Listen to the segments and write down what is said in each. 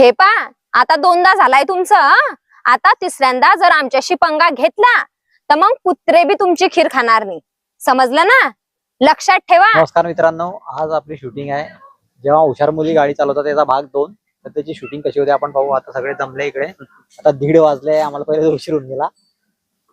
हे पा आता दोनदा झालाय तुमचं आता तिसऱ्यांदा जर आमच्याशी पंगा घेतला तर मग कुत्रे बी तुमची खीर खाणार नाही. समजलं ना? लक्षात ठेवा. नमस्कार मित्रांनो आज आपली शूटिंग आहे. जेव्हा हुशार मुली गाडी चालवतात त्याचा भाग दोन. तर त्याची शूटिंग कशी होते आपण पाहू. आता सगळे जमले इकडे. आता दीड वाजले आम्हाला पहिले उशीर होऊन गेला.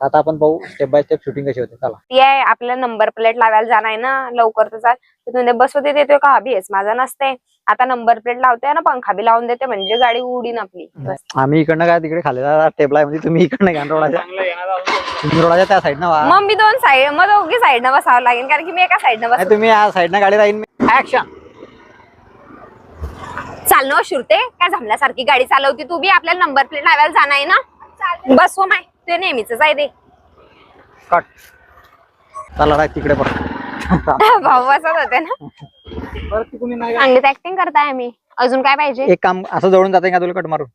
आता आपण पाहू स्टेप बाय स्टेप शूटिंग कशी होते. चला. ती आहे आपल्याला नंबर प्लेट लावायला जाणार आहे ना लवकर तर चाल. तर तुम्ही बसवते देतोय का हबी आहेस माझा नसते आता नंबर प्लेट लावते ना पंखा बी लावून देते म्हणजे गाडी उडीन आपली. बस. आम्ही इकडनं काय तिकडे खाली टेबल आहे म्हणजे तुम्ही इकडनं घ्या रोडाच्या. तुम्ही रोडाच्या त्या साईडनं वा. मग मी दोन साईड मग दोघी साईडनं बसावं लागेल कारण की मी एका साईडनं बस नाही तुम्ही या साईडनं गाडी राहील ऍक्शन चालणं शिरते. काय जमल्यासारखी गाडी चालवती तू बी आपल्याला नंबर प्लेट लावायला जाणार आहे ना. बस हो माय. ते नेहमीच आहे ते कट चला राय तिकडे परत भाऊ बसत होते ना. परत तिकडून नाही चांगलीच ऍक्टिंग करताय मी अजून काय पाहिजे? एक काम असं जवळून जाते का तुला कट मारून?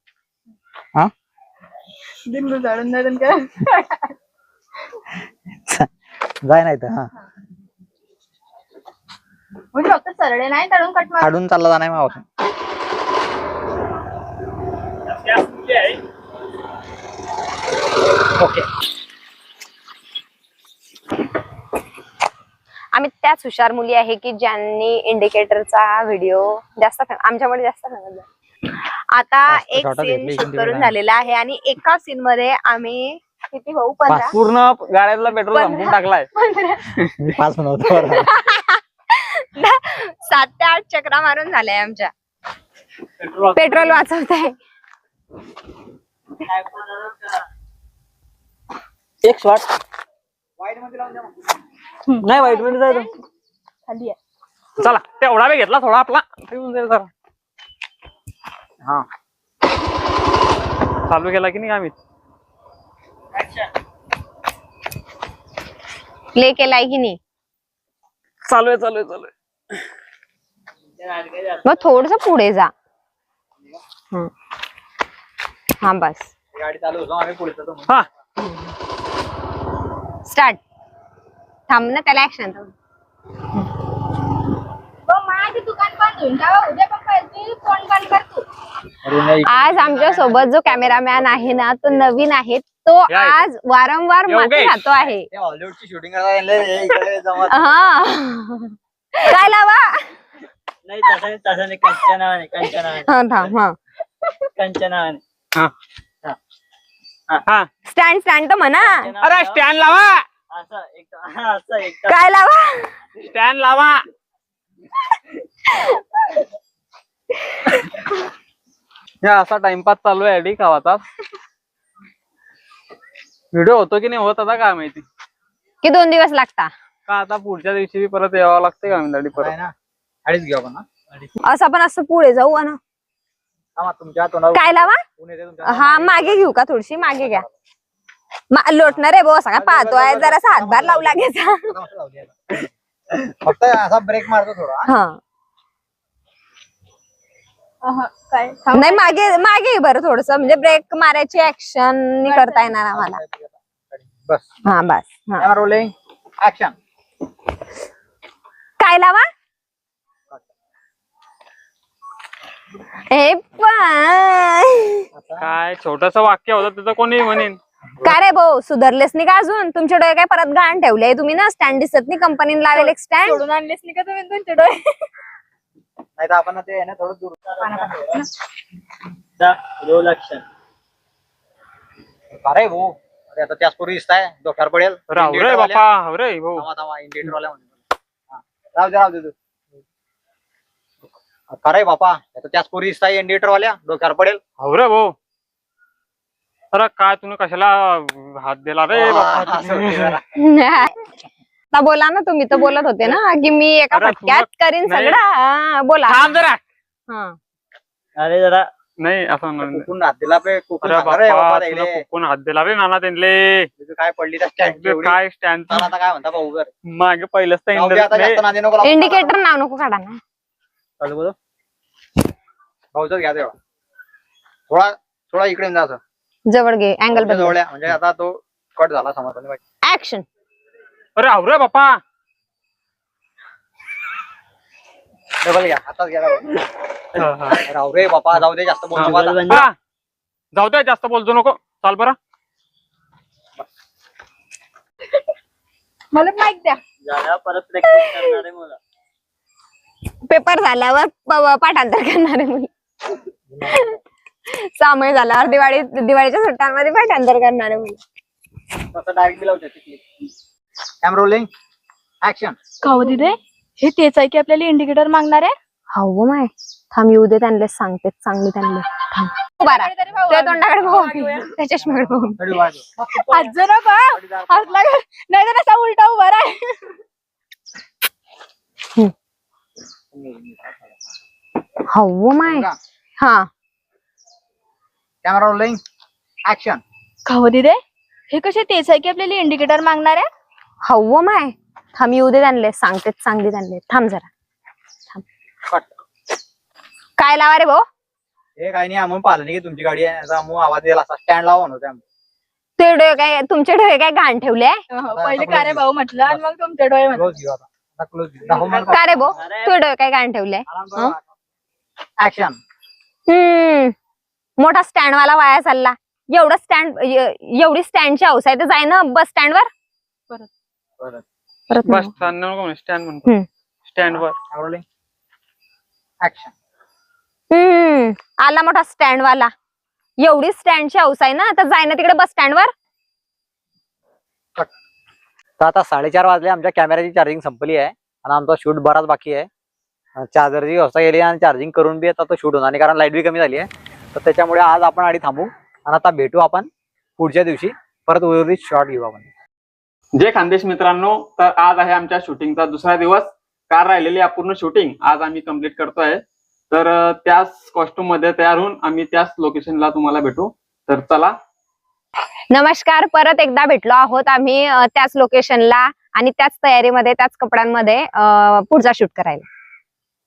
हा? काय? जाय नाही तर हा. म्हणजे फक्त सरळे नाही तळून कट मार? काढून चालला जाणार मावस ओके. आम्ही त्याच हुशार मुली आहे की ज्यांनी इंडिकेटरचा व्हिडिओ जास्त आमच्यामुळे जास्त आहे. आता एक सीन शूट करून झालेला आहे आणि एका सीन मध्ये आम्ही किती भाऊ? पंधरा? पूर्ण गाड्यातला पेट्रोल संपून टाकलाय. पाच. सात ते आठ चक्रा मारून झाल्या आमच्या. पेट्रोल वाचवत आहे एक शॉट नाही वाईटमध्ये जायचं. खाली आहे. चला तेवढा वेळ घेतला थोडा आपला. ठेवून जाईल जरा. हा. चालू केला की नाही आम्ही? प्ले केलाय की नाही? चालू आहे चालू आहे चालू आहे. मग थोडस पुढे जा. हं. हा बस. गाडी चालू होतो आम्ही पुढे जातो. हा. स्टार्ट थांब ना त्याला ऍक्शन माझे दुकान बंद उद्या पप्पा येतील फोन आज आमच्यासोबत जो कॅमेरामॅन आहे ना तो नवीन आहे. तो आज वारंवार माती. खातो आहे. हॉलिवूडची शूटिंग हे हा. काय लावा? नाही तसं नाही तसं नाही. हा थांब हा. कंच्या नावाने हा. स्टँड स्टँड तर म्हणा. अरे स्टँड लावा. असं एकदम असं एकदम काय लावा? स्टँड लावा. या असा टाइमपास चालू आहे डी गावाचा व्हिडिओ होतो की नाही होत आता काय माहिती? की दोन दिवस लागता. का आता पुढच्या दिवशी बी परत यावं लागते का आहे परत? ना. अडीच ना. असं पण असं पुढे जाऊ ना. थांबा, तुमच्या तोंडावर काय लावा? ऊन येते तुमच्या हा मागे घेऊ का थोडीशी? मागे घ्या. मा- लोटणार आहे भाऊ सगळा पाहतोय. जरासा हातभार लावू लागायचा फक्त असा ब्रेक मारतो थोडा हा. हा अहं, काय? नाही मागे मागे बरं थोडस. म्हणजे ब्रेक मारायची ऍक्शन करता येणार आम्हाला. बस. हा बस हा. रोलिंग ऍक्शन काय लावा? हे पण. काय छोटस वाक्य होतं त्याचं कोणी म्हणेन? का रे भाऊ सुधारलेस नाही का अजून? तुमच्या डोळे काय परत गाण ठेवले तुम्ही ना? स्टँड दिसत नाही कंपनीने लावेल एक स्टँड सोडून आणलेस नाही का तुम्ही तुमचे डोळे? नाही तर आपण ते आहे ना थोडं दूर अरे भाऊ अरे आता त्याच पोरी दिसताय डोक्यावर पडेल. राहू रे. बापा रे भाऊ. थांबा थांबा वाल्या हा. राहू दे राहू दे तू. अरे बापा. आता त्याच पोरी दिसताय इंडिकेटर वाल्या डोक्यावर पडेल. हो रे भाऊ. अरे काय तुम्ही कशाला हात दिला रे बापा? असं होते जरा. आता बोला ना तुम्ही तर बोलत होते ना की मी एका अरे फटक्यात करीन नाही. सगळं. हा, बोला. थांब जरा. हा. अरे जरा. नाही असं नाही. कुकून हात दिला पे कुकून अरे सांगा रे बापा बाबा तुला त्याले. कोण हात दिला रे नाना त्यांले तुझं काय पडली त्या स्टँड काय स्टँड आता काय म्हणता भाऊ मागे पहिलंच तर जाऊ दे आता जास्त इंडस्ट्री नादी नको लावू. इंडिकेटर नाव नको काढा ना. चालू बोलो. भाऊच घ्या तेवढा थोडा थोडा इकडे जा असं. जवळ घे अँगल भाऊच्या बदल जवळ या. म्हणजे आता तो कट झाला समज ऍक्शन अरे आव रे बापा डबल घ्या आताच घ्या. हा, हा. राहू रे बापा जाऊ दे जास्त बोलू नको आता. बरोबर. हा. जाऊ दे जास्त बोलतो नको चाल बरं मला माहीत द्या झाल्यावर परत प्रॅक्टिस करणार आहे मुलं करणारे सामय झाल्यावर दिवाळी दिवाळीच्या सुट्ट्यांमध्ये करणारे मुलं. तसं डायरेक्ट लावू कॅमेरा रोलिंग ऍक्शन खाऊ दिदे? हे तेच आहे की आपल्याला इंडिकेटर मागणार आहे? हो माय. थांब येऊ दे त्यांना सांगते चांगली त्यांना. थांब. उभा राहा. तुझ्या तोंडाकडे पाहू त्या चष्म्याकडे पाहू आज जरा बा का? नाही तर असा उलटा उभा राह. हो माय. हा. कॅमेरा रोलिंग ऍक्शन खाऊ दिदे हे कसे तेच आहे की आपल्याला इंडिकेटर मागणार आहे? हो माय. थांब येऊ दे त्यांना सांगते चांगली त्यांना थांब जरा. कट काय लावा रे भाऊ? हे काही नाही आम्ही पाहिलं नाही की तुमची गाडी आहे. याचा आम्ही आवाज दिला असा स्टँड लावा म्हणतो आम्ही. ते डोळे काय तुमचे डोळे काय घाण ठेवले? पहिले का रे भाऊ म्हटलं आणि मग तुमचे डोळे म्हटलं. क्लोज घेऊ आता. आता क्लोज घेऊ. दाखव मला. का रे भाऊ? तुझे डोळे काय घाण ठेवले? ऍक्शन हम्म. मोठा स्टँड वाला वाया चालला. एवढं स्टँड एवढी स्टँडची हौस आहे. तर जाय ना बस स्टँड वर परत. परत बस. स्टँड नको स्टँड म्हणतो हम्म. स्टँड वर हम्म. आला मोठा स्टँड वाला एवढी स्टँडची हौस आहे ना तर जाय ना तिकडे बस स्टँड वर तर आता साडेचार वाजले आमच्या कॅमेऱ्याची चार्जिंग संपली आहे. आणि आमचा शूट बराच बाकी आहे. चार्जरची व्यवस्था केली आणि चार्जिंग करून बी आता तो शूट होणार नाही कारण लाइट बी कमी झाली आहे. तर त्याच्यामुळे आज आपण आधी थांबू आणि आता भेटू आपण पुढच्या दिवशी. परत उर्वरित शॉट घेऊ आपण. जय खानदेश मित्रांनो तर आज आहे आमच्या शूटिंगचा दुसरा दिवस. कार राहिलेली अपूर्ण शूटिंग आज आम्ही कंप्लीट करतोय. तर त्याच कॉस्ट्युममध्ये तयार होऊन आम्ही त्याच लोकेशनला तुम्हाला भेटू. तर चला. नमस्कार परत एकदा भेटलो आहोत आम्ही त्याच लोकेशनला आणि त्याच तयारीमध्ये त्याच कपड्यांमध्ये पुढचा शूट करायला.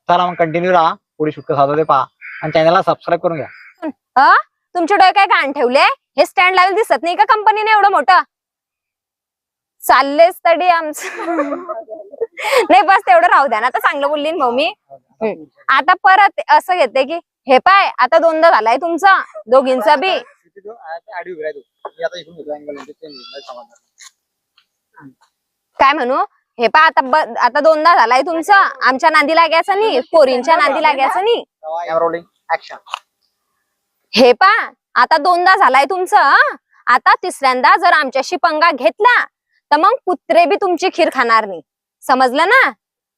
चला मग कंटिन्यू राहा. पुढे शूट कसं होतं ते पहा. आणि चॅनलला सबस्क्राईब करून घ्या. अ? तुमचे डोळे काय घाण ठेवले? हे स्टँड लावलं दिसत नाही का कंपनीने एवढं मोठं? चाललेच तरी आमचं. नाही बस तेवढं राहू द्या ना. आता चांगलं बोलली ना भाऊ मी हम्म. आता परत असं घेते की हे पाय आता दोनदा झालाय तुमचा. दोघींचा बी. काय म्हणू? हे पा आता ब- आता दोनदा झालाय तुमचा. आमच्या नांदी लागायचं नाही पोरींच्या नांदी लागायचं नाही. रोलिंग ऍक्शन हे पा आता दोनदा झालाय तुमचं हं? आता तिसऱ्यांदा जर आमच्याशी पंगा घेतला तर मग कुत्रे बी तुमची खीर खाणार नाही. समजलं ना?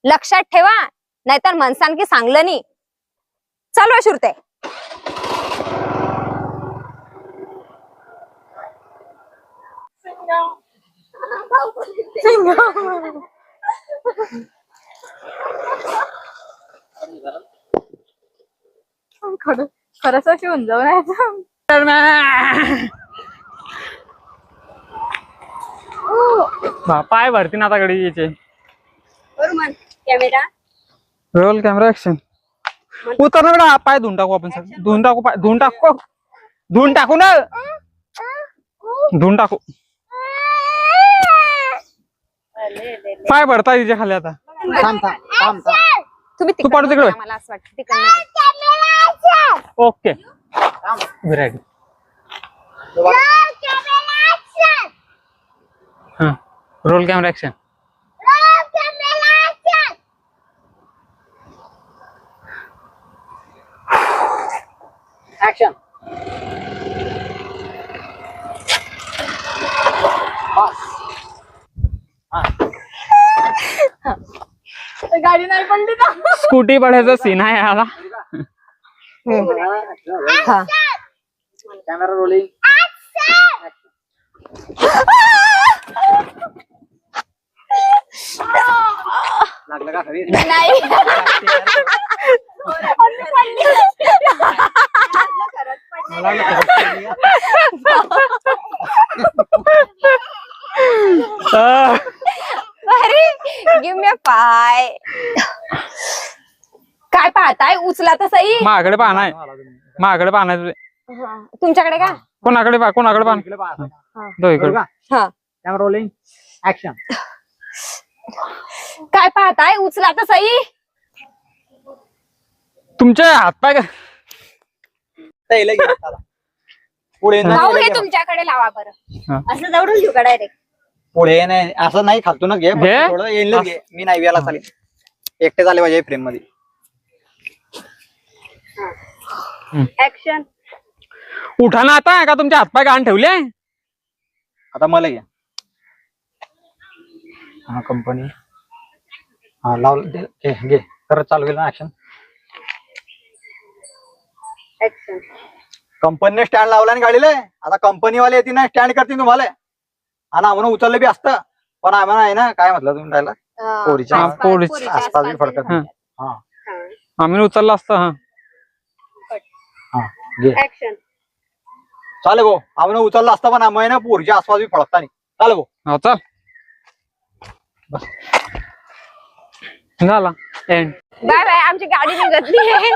लक्षात ठेवा. नाहीतर मनसान की सांगलं नाही. चालू शुरते. खरंच अशी होऊन जाऊ नाही पाय भरती ना आता गाडी याचे. कॅमेरा. रोल कॅमेरा ऍक्शन उतर ना बेटा पाय धुवून टाकू आपण सगळं. धुवून टाकू पाय धुवून टाकू धुवून टाकू ना. धुवून टाकू. पाय भरता तिच्या खाली आता. थांब थांब थांब थांब. तुम्ही तू तिकडे. बघा, मला असं वाटतं तिकडनं ओके. व्हेरायटी हा. रोल कॅमेरा ऍक्शन ऍक्शन गाडी नाही पडली ना स्कूटी पडायचा सीन आहे आला. हा. कॅमेरा रोलिंग लागलं का खरी नाही. मला वाटलं खरंच पडली आहे. अरे गिव मी पाय काय पाहताय? उचला तर सही माझ्याकडे पाहणार माझ्याकडे पाहणार हा. तुमच्याकडे का? कोणाकडे पा कोणाकडे पाहणार इकडे पहा आता. तो इकडे बरं का हा. कॅमेरा रोलिंग ऍक्शन काय पाहताय? उचला तर सही तुमचे हातपाय का-. पुढे हे. घे. तुमच्याकडे लावा बरं. असं जवळून घेऊ का डायरेक्ट पुढे नाही असं नाही खालतो ना घे फक्त घे. थोडं येईल घे. मी नाही याला चालेल. एकटे झाले पाहिजे फ्रेममध्ये. ऍक्शन उठा ना आता का तुमचे हातपाय गहाण ठेवले? आता मला घ्या हा कंपनी हा लाव दे- घे घे. करत चालू केलं ना ऍक्शन ऍक्शन कंपनीने स्टँड लावला आणि गाडीला. आता कंपनी वाले येतील ना स्टँड करतील तुम्हाला. आणि आम्हाला उचलले बी असतं. पण आम्हाला आहे ना काय म्हटलं तुम्ही राहिला? पोरीच्या आसपास- पोरीच्या पोरीच्या आसपास बी फडकत. हा. आम्ही उचलला असतं हा. हा. घे. ऍक्शन चालेल भाऊ. आम्हाला उचललं असतं पण आम्हाला ना पोरीच्या आसपास बी फडकता नाही. चालेल भाऊ. हो चल. झाला. And bye bye. आमची गाडी निघत नाही